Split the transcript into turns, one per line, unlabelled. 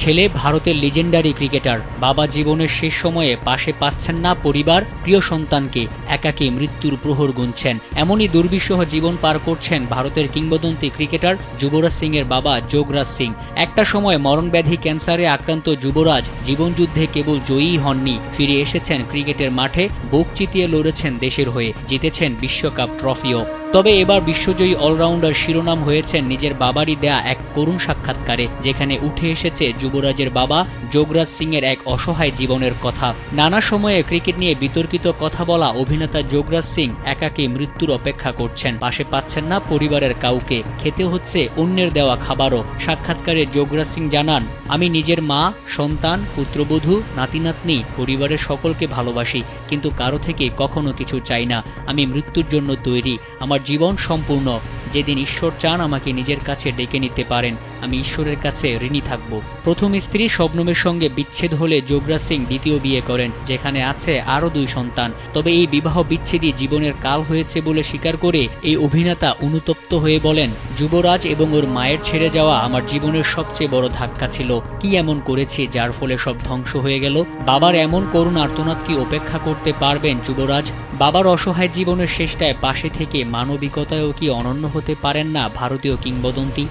ছেলে ভারতের legendary cricketer বাবা জীবনের শেষ সময়ে পাশে পাচ্ছেন না পরিবার, প্রিয় সন্তানকে একাকী মৃত্যুর প্রহর গুনছেন। এমনই দুর্বিষহ জীবন পার করছেন ভারতের কিংবদন্তি ক্রিকেটার যুবরাজ সিং এর বাবা যোগরাজ সিং। একটা সময় মরণব্যাধি ক্যান্সারে আক্রান্ত যুবরাজ জীবনযুদ্ধে কেবল জয়ী হননি, ফিরে এসেছেন ক্রিকেটের মাঠে, বুক চিতিয়ে লড়েছেন দেশের হয়ে, জিতেছেন বিশ্বকাপ ট্রফিও তবে এবার বিশ্বজয়ী অলরাউন্ডার শিরোনাম হয়েছেন নিজের বাবারই দেয়া এক করুণ সাক্ষাৎকারে, যেখানে উঠে এসেছে যুবরাজের বাবা যোগরাজ সিং এর এক অসহায় জীবনের কথা। নানা সময়ে ক্রিকেট নিয়ে বিতর্কিত কথা বলা অভিনেতা যোগরাজ সিং একাকী মৃত্যুর অপেক্ষা করছেন। পাশে পাচ্ছেন না পরিবারের কাউকে। খেতে হচ্ছে অন্যের দেওয়া খাবারও। সাক্ষাৎকারে যোগরাজ সিং জানান, আমি নিজের মা, সন্তান, পুত্রবধূ নাতি নাতনি পরিবারের সকলকে ভালোবাসি, কিন্তু কারও থেকে কখনো কিছু চাই না। আমি মৃত্যুর জন্য তৈরি। আমার জীবন সম্পূর্ণ। যেদিন ঈশ্বর চান আমাকে নিজের কাছে ডেকে নিতে পারেন, আমি ঈশ্বরের কাছে ঋণী থাকব। প্রথম স্ত্রী শবনমের সঙ্গে বিচ্ছেদ হলে যোগরাজ সিং দ্বিতীয় বিয়ে করেন, যেখানে আছে আরও দুই সন্তান। তবে এই বিবাহ বিচ্ছেদই জীবনের কাল হয়েছে বলে স্বীকার করে এই অভিনেতা অনুতপ্ত হয়ে বলেন, যুবরাজ এবং ওর মায়ের ছেড়ে যাওয়া আমার জীবনের সবচেয়ে বড় ধাক্কা ছিল। কি এমন করেছি যার ফলে সব ধ্বংস হয়ে গেল? বাবার এমন করুণ আর্তনাদ কি উপেক্ষা করতে পারবেন যুবরাজ? বাবার অসহায় জীবনের শেষটায় পাশে থেকে মানবিকতায়ও কি অনন্য হতে পারেন না ভারতীয় কিংবদন্তি।